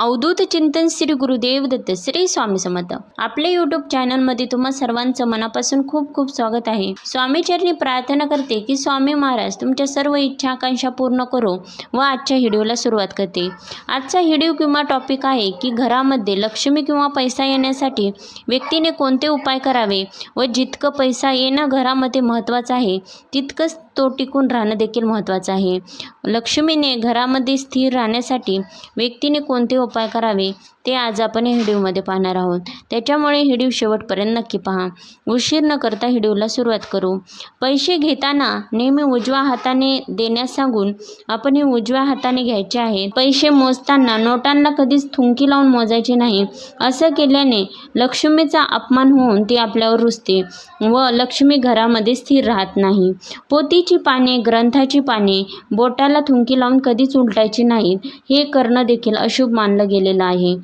अवधूत चिंतन श्री गुरुदेव दत्त श्री स्वामी समर्थ. आपल्या यूट्यूब चॅनलमध्ये तुम्हा सर्वांचं मनापासून खूप खूप स्वागत आहे. स्वामीचरणी प्रार्थना करते की स्वामी महाराज तुमच्या सर्व इच्छा आकांक्षा पूर्ण करो व आजच्या व्हिडिओला सुरुवात करते. आजचा व्हिडिओ किंवा टॉपिक आहे की घरामध्ये लक्ष्मी किंवा पैसा येण्यासाठी व्यक्तीने कोणते उपाय करावे व जितकं पैसा येणं घरामध्ये महत्त्वाचं आहे तितकंच तो टिकून राहणं देखील महत्त्वाचं आहे. लक्ष्मीने घरामध्ये स्थिर राहण्यासाठी व्यक्तीने कोणते उपाय करावे ते आज आपण या व्हिडिओमध्ये पाहणार आहोत. त्याच्यामुळे व्हिडिओ शेवटपर्यंत नक्की पहा. उशीर न करता व्हिडिओला सुरुवात करू. पैसे घेताना नेहमी उजव्या हाताने देण्यास सांगून आपण हे उजव्या हाताने घ्यायचे आहेत पैसे मोजताना नोटांना कधीच थुंकी लावून मोजायचे नाही. असं केल्याने लक्ष्मीचा अपमान होऊन ती आपल्यावर रुजते व लक्ष्मी घरामध्ये स्थिर राहत नाही. पोतीची पाने ग्रंथाची पाने बोटाला थुंकी लावून कधीच उलटायची नाहीत. हे करणं देखील अशुभ मानलं गेलेलं आहे.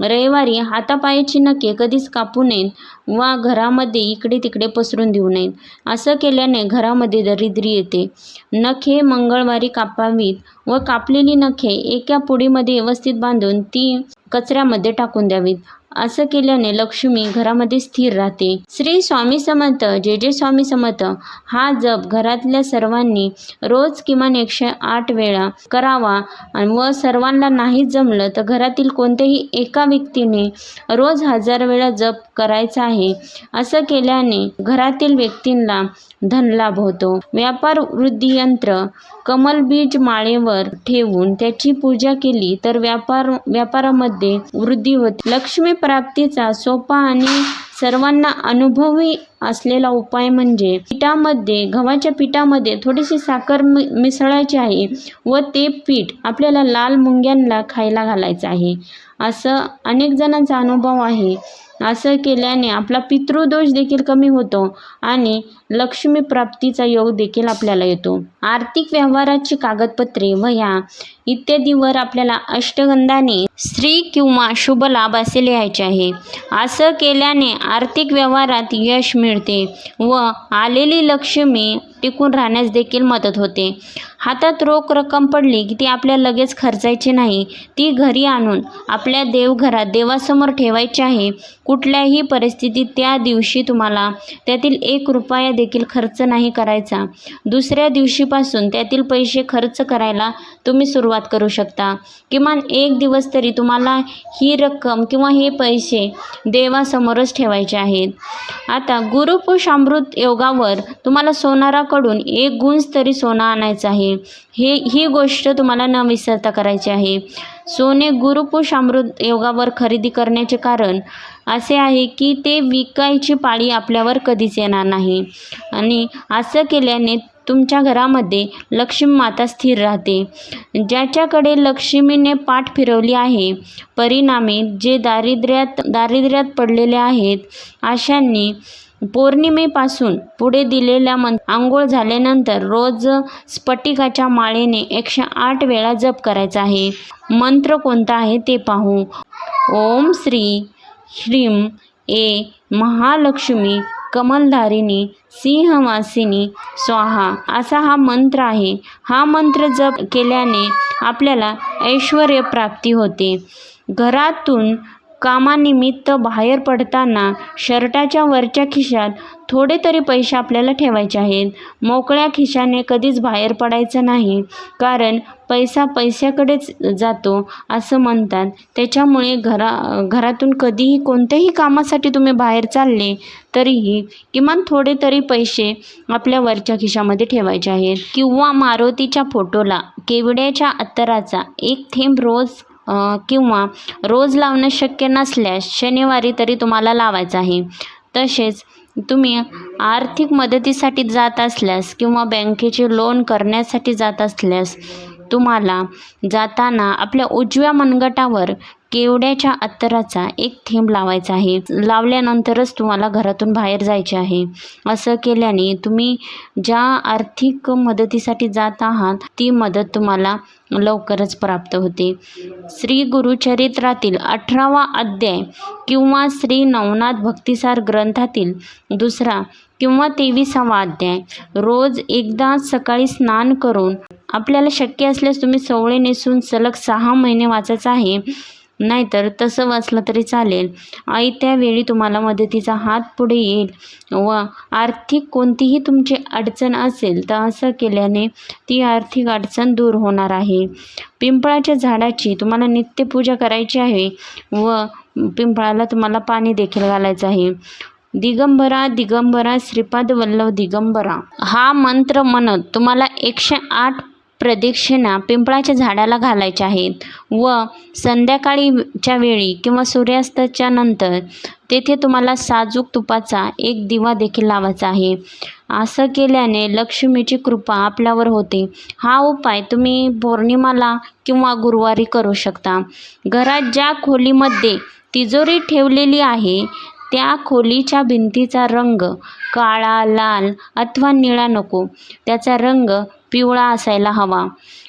रविवारी हातापायाची नखे कधीच कापू नयेत वा घरामध्ये इकडे तिकडे पसरून देऊ नयेत. असं केल्याने घरामध्ये दरिद्री येते. नखे मंगळवारी कापावीत व कापलेली नखे एका पुडीमध्ये व्यवस्थित बांधून ती कचऱ्यामध्ये टाकून द्यावीत. असं केल्याने लक्ष्मी घरामध्ये स्थिर राहते. श्री स्वामी समर्थ जे जे स्वामी समर्थ. हा जप घरातल्या सर्वांनी रोज किमान एकशे आठ वेळा करावा. व सर्वांना नाही जमलं तर घरातील कोणत्याही एका व्यक्तीने रोज हजार वेळा जप करायचा आहे. असं केल्याने घरातील व्यक्तींना धनलाभ होतो. व्यापार वृद्धी यंत्र कमलबीज माळेवर ठेवून त्याची पूजा केली तर व्यापार व्यापारामध्ये वृद्धी होते. लक्ष्मी प्राप्तीचा सोपा आणि सर्वांना अनुभवी असलेला उपाय म्हणजे पिठामध्ये गव्हाच्या पिठामध्ये थोडीशी साखर मि मिसळायची आहे व ते पीठ आपल्याला लाल मुंग्यांना खायला घालायचं आहे. असं अनेक जणांचा अनुभव आहे. असं केल्याने आपला पितृदोष देखील कमी होतो आणि लक्ष्मी प्राप्तीचा योग देखील आपल्याला येतो. आर्थिक व्यवहाराची कागदपत्रे वह्या इत्यादीवर आपल्याला अष्टगंधाने स्त्री किंवा शुभ लाभ असे लिहायचे आहे. असं केल्याने आर्थिक व्यवहारात यश मिळते व आलेली लक्ष्मी टिकून राहण्यास देखील मदत होते. हातात रोख रक्कम पडली की ती आपल्या लगेच खर्चायची नाही. ती घरी आणून आपल्या देवघरात देवासमोर ठेवायची आहे. कुठल्याही परिस्थितीत त्या दिवशी तुम्हाला त्यातील एक रुपया देखील खर्च नाही करायचा. दुसऱ्या दिवशीपासून त्यातील पैसे खर्च करायला तुम्ही सुरुवात करू शकता. किमान एक दिवस तरी तुम्हाला ही रक्कम किंवा हे पैसे देवासमोरच ठेवायचे आहेत. आता गुरुपुष अमृत योगावर तुम्हाला सोनाराकडून एक गुंज तरी सोनं आणायचं आहे. हे ही गोष्ट तुम्हाला न विसरता करायची आहे. सोने गुरुपुष अमृत योगावर खरेदी करण्याचे कारण असे आहे की ते विकायची पाळी आपल्यावर कधीच येणार नाही. आणि असं केल्याने तुमच्या घरामध्ये लक्ष्मी माता स्थिर राहते. ज्याच्याकडे लक्ष्मीने पाठ फिरवली आहे परिणामी जे दारिद्र्यात दारिद्र्यात पडलेले आहेत अशांनी पौर्णिमेपासून पुढे दिलेल्या मन आंघोळ झाल्यानंतर रोज स्फटिकाच्या माळेने एकशे आठ वेळा जप करायचा आहे. मंत्र कोणता आहे ते पाहू. ओम श्री श्रीम ए महालक्ष्मी कमलधारिणी सिंहवासिनी स्वाहा असा हा मंत्र आहे. हा मंत्र जप केल्याने आपल्याला ऐश्वर प्राप्ती होते. घरातून कामानिमित्त बाहेर पडताना शर्टाच्या वरच्या खिशात थोडे तरी पैसे आपल्याला ठेवायचे आहेत. मोकळ्या खिशाने कधीच बाहेर पडायचं नाही. कारण पैसा पैशाकडेच जातो असं म्हणतात. त्याच्यामुळे घरा घरातून कधीही कोणत्याही कामासाठी तुम्ही बाहेर चालले तरीही किमान थोडे तरी पैसे आपल्या वरच्या खिशामध्ये ठेवायचे आहेत. किंवा मारुतीच्या फोटोला केवड्याच्या अत्तराचा एक थेंब रोज किंवा रोज लावणं शक्य नसल्यास शनिवारी तरी तुम्हाला लावायचं आहे. तसेच तुम्ही आर्थिक मदतीसाठी जात असल्यास किंवा बँकेचे लोन करण्यासाठी जात असल्यास तुम्हाला जाताना आपल्या उजव्या मनगटावर केवड्याच्या अत्तराचा एक थेंब लावायचा आहे. लावल्यानंतरच तुम्हाला घरातून बाहेर जायचे आहे. असं केल्याने तुम्ही ज्या आर्थिक मदतीसाठी जात आहात ती मदत तुम्हाला लवकरच प्राप्त होते. श्री गुरुचरित्रातील अठरावा अध्याय किंवा श्री नवनाथ भक्तिसार ग्रंथातील दुसरा किंवा तेविसावा अध्याय रोज एकदा सकाळी स्नान करून आपल्याला शक्य असल्यास तुम्ही सवळे नेसून सलग सहा महिने वाचायचं आहे. नाहीतर तसं वाचलं तरी चालेल. आई त्यावेळी तुम्हाला मदतीचा हात पुढे येईल. व आर्थिक कोणतीही तुमची अडचण असेल तर असं केल्याने ती आर्थिक अडचण दूर होणार आहे. पिंपळाच्या झाडाची तुम्हाला नित्यपूजा करायची आहे व पिंपळाला तुम्हाला पाणी देखील घालायचं आहे. दिगंबरा दिगंबरा श्रीपाद वल्लभ दिगंबरा. हा मंत्र म्हणत तुम्हाला एकशे आठ प्रदक्षिणा पिंपळाच्या झाडाला घालायच्या आहेत व संध्याकाळीच्या वेळी किंवा सूर्यास्ताच्या नंतर तेथे तुम्हाला साजूक तुपाचा एक दिवा देखील लावायचा आहे. असं केल्याने लक्ष्मीची कृपा आपल्यावर होते. हा उपाय तुम्ही पौर्णिमाला किंवा गुरुवारी करू शकता. घरात ज्या खोलीमध्ये तिजोरी ठेवलेली आहे त्या खोलीच्या भिंतीचा रंग काळा लाल अथवा निळा नको. त्याचा रंग पिवळा असायला हवा.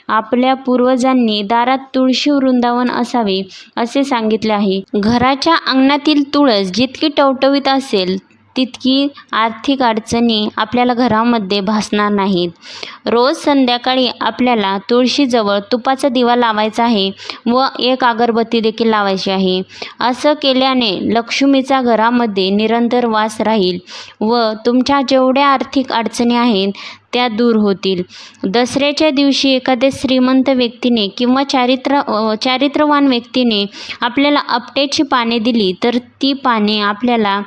आपल्या पूर्वजांनी दारात तुळशी वृंदावन असावे असे सांगितले आहे. घराच्या अंगणातील तुळस जितकी टवटवीत असेल तितकी आर्थिक अडचणी आपल्याला घरामध्ये भासणार नाहीत. रोज संध्याकाळी आपल्याला तुळशीजवळ तुपाचा दिवा लावायचा आहे व एक अगरबत्ती देखील लावायची आहे. असं केल्याने लक्ष्मीचा घरामध्ये निरंतर वास राहील व तुमच्या जेवढ्या आर्थिक अडचणी आहेत त्या दूर होतील. दसऱ्याच्या दिवशी एखाद्या श्रीमंत व्यक्तीने किंवा चारित्र चारित्रवान व्यक्तीने आपल्याला आपट्याची पाने दिली तर ती पाने आपल्याला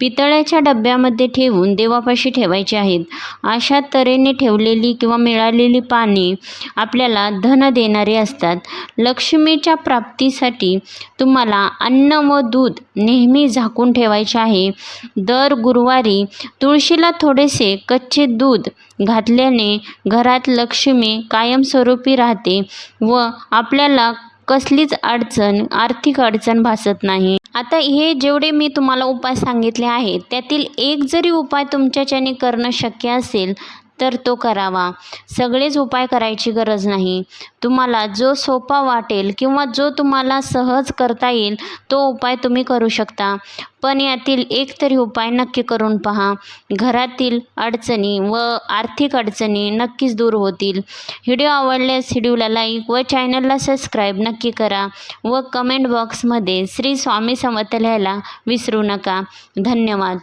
पितळ्याच्या डब्यामध्ये ठेवून देवापाशी ठेवायचे आहेत. अशा तऱ्हेने ठेवलेली किंवा मिळालेली पाने आपल्याला धन देणारी असतात. लक्ष्मीच्या प्राप्तीसाठी तुम्हाला अन्न व दूध नेहमी झाकून ठेवायचे आहे. दर गुरुवारी तुळशीला थोडेसे कच्चे दूध घातल्याने घरात लक्ष्मी कायमस्वरूपी राहते व आपल्याला कसलीच अडचण आर्थिक अडचण भासत नाही. आता हे जेवढे मी तुम्हाला उपाय सांगितले आहेत त्यातील एक जरी उपाय तुमच्याच्याने करणं शक्य असेल तर तो करावा. सगळेच उपाय करायची गरज नाही. तुम्हाला जो सोपा वाटेल किंवा जो तुम्हाला सहज करता येईल तो उपाय तुम्ही करू शकता. पण यातील एक तरी उपाय नक्की करून पहा. घरातील अडचणी व आर्थिक अडचणी नक्कीच दूर होतील. व्हिडिओ आवडल्यास व्हिडिओला लाईक व चॅनलला सबस्क्राईब नक्की करा व कमेंट बॉक्समध्ये श्री स्वामी समर्थ लिहायला विसरू नका. धन्यवाद.